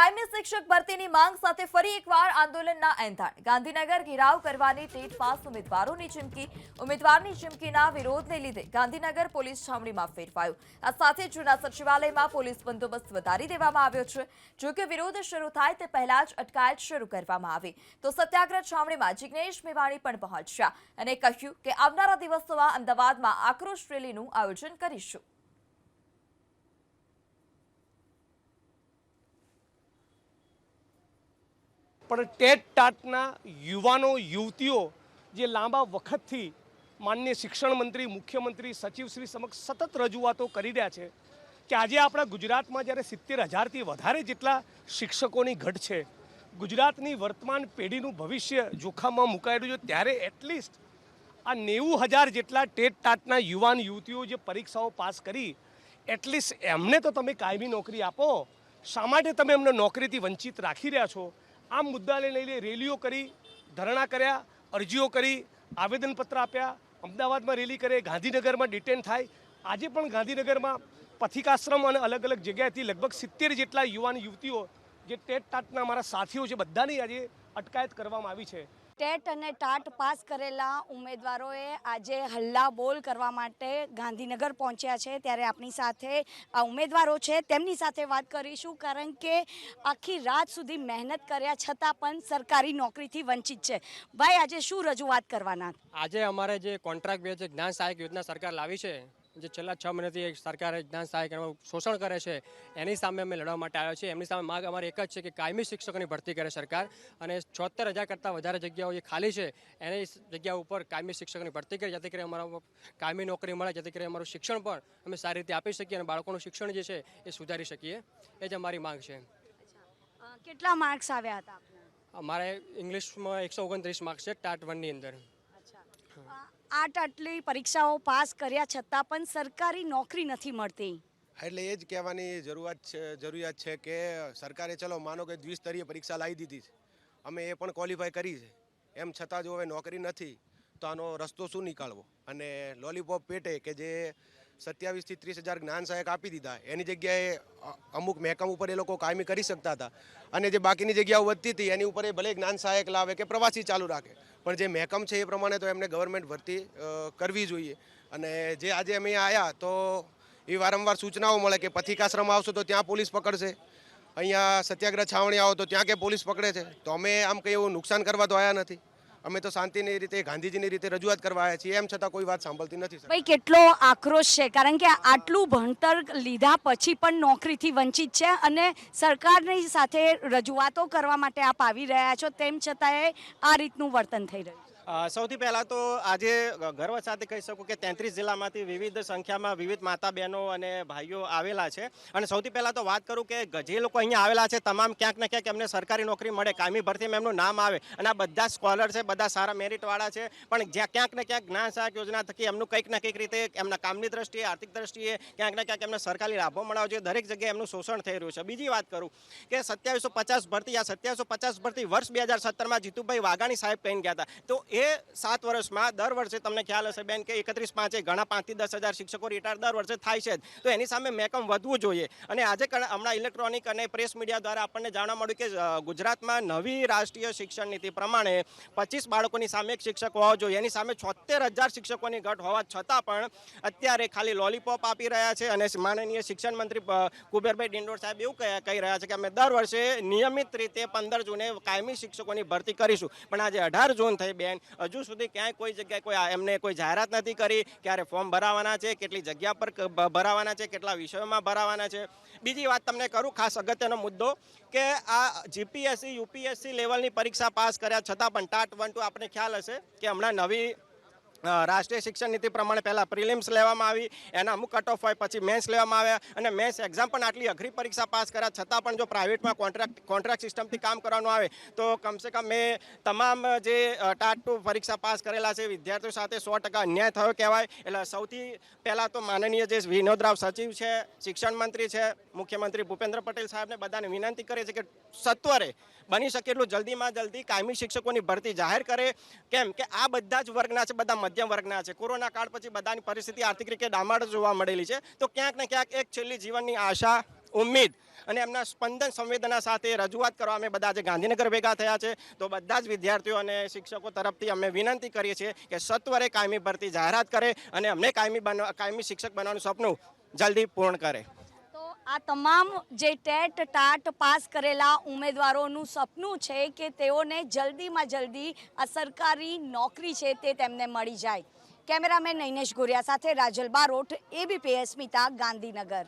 કાયમી શિક્ષક ભરતીની માંગ સાથે ફરી એકવાર આંદોલનના એંધાણ. ગાંધીનગર ઘેરાવ કરવાની ટેટ પાસ ઉમેદવારોની ચીમકી, ઉમેદવારની ચીમકીના વિરોધને લીધે ગાંધીનગર પોલીસ છાવણીમાં ફેરવાયું. આ સાથે જૂના સચિવાલયમાં પોલીસ બંદોબસ્ત વધારી દેવામાં આવ્યો છે. જો કે વિરોધ શરૂ થાય તે પહેલા જ અટકાયત શરૂ કરવામાં આવી. તો સત્યાગ્રહ છાવણીમાં જિગ્નેશ મેવાણી પણ પહોંચ્યા અને કહ્યું કે આવનારા દિવસોમાં અમદાવાદમાં આક્રોશ રેલીનું આયોજન કરીશું. પણ ટેટ ટાટના યુવાનો, યુવતીઓ જે લાંબા વખતથી માન્ય શિક્ષણ મંત્રી, મુખ્યમંત્રી સચિવશ્રી સમક્ષ સતત રજૂઆતો કરી રહ્યા છે કે આજે આપણા ગુજરાતમાં જ્યારે સિત્તેર હજારથી વધારે જેટલા શિક્ષકોની ઘટ છે, ગુજરાતની વર્તમાન પેઢીનું ભવિષ્ય જોખમમાં મુકાયેલું છે, ત્યારે એટલીસ્ટ આ નેવું હજાર જેટલા ટેટ ટાટના યુવાન, યુવતીઓ જે પરીક્ષાઓ પાસ કરી, એટલીસ્ટ એમને તો તમે કાયમી નોકરી આપો. શા માટે તમે એમને નોકરીથી વંચિત રાખી રહ્યા છો? આ મુદ્દાને લઈને રેલીઓ કરી, ધરણા કર્યા, અરજીઓ કરી, આવેદનપત્ર આપ્યા, અમદાવાદમાં રેલી કરે, ગાંધીનગરમાં ડિટેન થાય. આજે પણ ગાંધીનગરમાં પથિકાશ્રમ અને અલગ અલગ જગ્યાએથી લગભગ સિત્તેર જેટલા યુવાન યુવતીઓ, જે ટેટ ટાટના અમારા સાથીઓ છે, બધાની આજે અટકાયત કરવામાં આવી છે. ટેટ અને ટાટ પાસ કરેલા ઉમેદવારોએ આજે હલ્લા બોલ કરવા માટે ગાંધીનગર પહોંચ્યા છે. ત્યારે આપણી સાથે આ ઉમેદવારો છે. તેમની સાથે વાત કરીશું કારણ કે આખી રાત સુધી મહેનત કર્યા છતાં પણ સરકારી નોકરીથી વંચિત છે. ભાઈ, આજે શું રજૂઆત કરવાના? આજે અમારે જે કોન્ટ્રાક્ટ બેઝ જ્ઞાન સહાયક યોજના સરકાર લાવી છે જે છેલ્લા છ મહિનાથી સરકારે જ્ઞાન સહાયક એનું શોષણ કરે છે એની સામે અમે લડવા માટે આવ્યા છીએ. એમની સામે માગ અમારી એક જ છે કે કાયમી શિક્ષકોની ભરતી કરે સરકાર અને છોતેર હજાર કરતાં વધારે જગ્યાઓ જે ખાલી છે એની જગ્યા ઉપર કાયમી શિક્ષકોની ભરતી કરે જેથી કરી અમારા કાયમી નોકરી મળે જેથી કરી અમારું શિક્ષણ પણ અમે સારી રીતે આપી શકીએ અને બાળકોનું શિક્ષણ જે છે એ સુધારી શકીએ. એ જ અમારી માંગ છે. કેટલા માર્ક્સ આવ્યા હતા મારે અમારે ઇંગ્લિશમાં એકસો ઓગણત્રીસ માર્ક્સ છે ટાટ વનની અંદર. આટ આટલી પરીક્ષાઓ પાસ કર્યા છતાં પણ સરકારી નોકરી નથી મળતી. એટલે એ જ કહેવાની જરૂરિયાત છે જરૂરિયાત છે કે સરકારે ચલો માનો કે દ્વિસ્તરીય પરીક્ષા લાવી દીધી છે. અમે એ પણ ક્વોલિફાય કરી છે. એમ છતાં જો હવે નોકરી નથી, તો આનો રસ્તો શું નીકાળવો? અને લોલીપોપ પેટે કે જે સત્યાવીસથી ત્રીસ હજાર જ્ઞાન સહાયક આપી દીધા. એની જગ્યાએ અમુક મહેકમ ઉપર એ લોકો કાયમી કરી શકતા હતા. અને જે બાકીની જગ્યાઓ વધતી હતી, એની ઉપર એ ભલે જ્ઞાન સહાયક લાવે કે પ્રવાસી ચાલુ રાખે. પણ જે મહેકમ છે એ પ્રમાણે તો એમને ગવર્મેન્ટ ભરતી કરવી જોઈએ. અને જે આજે અમે આવ્યા તો એ વારંવાર સૂચનાઓ મળે કે પથિકાશ્રમ આવશો તો ત્યાં પોલીસ પકડશે. અહીંયા સત્યાગ્રહ છાવણી આવો તો ત્યાં કે પોલીસ પકડે છે. તો અમે આમ કંઈ એવું નુકસાન કરવા તો આવ્યા નથી. અમે તો શાંતિની રીતે, ગાંધીજીની રીતે રજૂઆત કરવા આવ્યા છીએ, એમ છતાં કોઈ વાત સાંભળતી નથી ભાઈ, કેટલો આક્રોશ છે, કારણ કે આટલું ભણતર લીધા પછી પણ નોકરીથી વંચિત છે અને સરકારની સાથે રજૂઆતો કરવા માટે આપ આવી રહ્યા છો, તેમ છતાંય આ રીતનું વર્તન થઈ રહ્યું છે. સૌથી પહેલાં તો આજે ગર્વ સાથે કહી શકું કે તેત્રીસ જિલ્લામાંથી વિવિધ સંખ્યામાં વિવિધ માતા બહેનો અને ભાઈઓ આવેલા છે. અને સૌથી પહેલાં તો વાત કરું કે જે લોકો અહીંયા આવેલા છે તમામ ક્યાંક ને ક્યાંક એમને સરકારી નોકરી મળે, કાયમી ભરતીમાં એમનું નામ આવે અને આ બધા સ્કોલર છે, બધા સારા મેરિટવાળા છે. પણ જ્યાં ક્યાંક ને ક્યાંક જ્ઞાન સહાયક યોજના થકી એમનું કંઈક ને કંઈક રીતે એમના કામની દ્રષ્ટિએ, આર્થિક દ્રષ્ટિએ ક્યાંક ને ક્યાંક એમને સરકારી લાભો મળવા જોઈએ દરેક જગ્યાએ એમનું શોષણ થઈ રહ્યું છે. બીજી વાત કરું કે સત્યાવીસો પચાસ ભરતી, આ સત્યાવીસો પચાસ ભરતી વર્ષ બે હજાર સત્તરમાં જીતુભાઈ વાઘાણી સાહેબ કહીને ગયા હતા. તો એ સાત વર્ષમાં દર વર્ષે તમને ખ્યાલ હશે બેન કે એકત્રીસ પાંચે ઘણા પાંચથી દસ હજાર શિક્ષકો રિટાયર દર વર્ષે થાય છે તો એની સામે મેકમ વધવું જોઈએ. અને આજે હમણાં ઇલેક્ટ્રોનિક અને પ્રેસ મીડિયા દ્વારા આપણને જાણવા મળ્યું કે ગુજરાતમાં નવી રાષ્ટ્રીય શિક્ષણ નીતિ પ્રમાણે પચીસ બાળકોની સામે એક શિક્ષક હોવો જોઈએ. એની સામે છોતેર હજાર શિક્ષકોની ઘટ હોવા છતાં પણ અત્યારે ખાલી લોલીપોપ આપી રહ્યા છે અને માનનીય શિક્ષણ મંત્રી કુબેરભાઈ ડિંડોર સાહેબ એવું કહી રહ્યા છે કે અમે દર વર્ષે નિયમિત રીતે પંદર જૂને કાયમી શિક્ષકોની ભરતી કરીશું. પણ આજે અઢાર જૂન થઈ બેન હજુ સુધી ક્યાંય કોઈ જગ્યાએ કોઈ એમને કોઈ જાહેરાત નથી કરી ક્યારે ફોર્મ ભરાવાના છે, કેટલી જગ્યા પર ભરાવાના છે, કેટલા વિષયોમાં ભરાવાના છે. બીજી વાત તમને કરું ખાસ અગત્યનો મુદ્દો કે આ જીપીએસસી, યુપીએસસી લેવલની પરીક્ષા પાસ કર્યા છતાં પણ ટાટ વન ટુ આપણે ખ્યાલ હશે કે હમણાં નવી રાષ્ટ્રીય શિક્ષણ નીતિ પ્રમાણે પહેલાં પ્રિલિમ્સ લેવામાં આવી, એના અમુક કટ ઓફ હોય પછી મેન્સ લેવામાં આવ્યા અને મેન્સ એક્ઝામ પણ આટલી અઘરી પરીક્ષા પાસ કર્યા, છતાં પણ જો પ્રાઇવેટમાં કોન્ટ્રાક્ટ કોન્ટ્રાક્ટ સિસ્ટમથી કામ કરવાનું આવે, તો કમસે કમ મેં તમામ જે ટાટ ટુ પરીક્ષા પાસ કરેલા છે, વિદ્યાર્થીઓ સાથે સો ટકા અન્યાય થયો કહેવાય. એટલે સૌથી પહેલાં તો માનનીય જે વિનોદરાવ સચિવ છે, શિક્ષણ મંત્રી છે, મુખ્યમંત્રી ભૂપેન્દ્ર પટેલ સાહેબને બધાને વિનંતી કરે છે કે સત્વરે બની શકે એટલું જલ્દીમાં જલ્દી કાયમી શિક્ષકોની ભરતી જાહેર કરે. કેમ કે આ બધા જ વર્ગના છે, બધા મધ્યમ વર્ગના છે. કોરોના કાળ પછી બધાની પરિસ્થિતિ આર્થિક રીતે ડામાડ જોવા મળેલી છે. તો ક્યાંક ને ક્યાંક એક છેલ્લી જીવનની આશા, ઉમ્મીદ અને એમના સ્પંદન સંવેદના સાથે રજૂઆત કરવા અમે બધા આજે ગાંધીનગર ભેગા થયા છે. તો બધા જ વિદ્યાર્થીઓ અને શિક્ષકો તરફથી અમે વિનંતી કરીએ છીએ કે સત્વરે કાયમી ભરતી જાહેરાત કરે અને અમને કાયમી બનવા, કાયમી શિક્ષક બનવાનું સપનું જલ્દી પૂર્ણ કરે. આ તમામ જે ટેટ ટાટ પાસ કરેલા ઉમેદવારોનું સપનું છે કે તેઓને જલ્દીમાં જલ્દી આ સરકારી નોકરી છે તે તેમને મળી જાય. કેમેરામેન નૈનેશ ગોરિયા સાથે રાજલ બારોટ, એબીપી અસ્મિતા, ગાંધીનગર.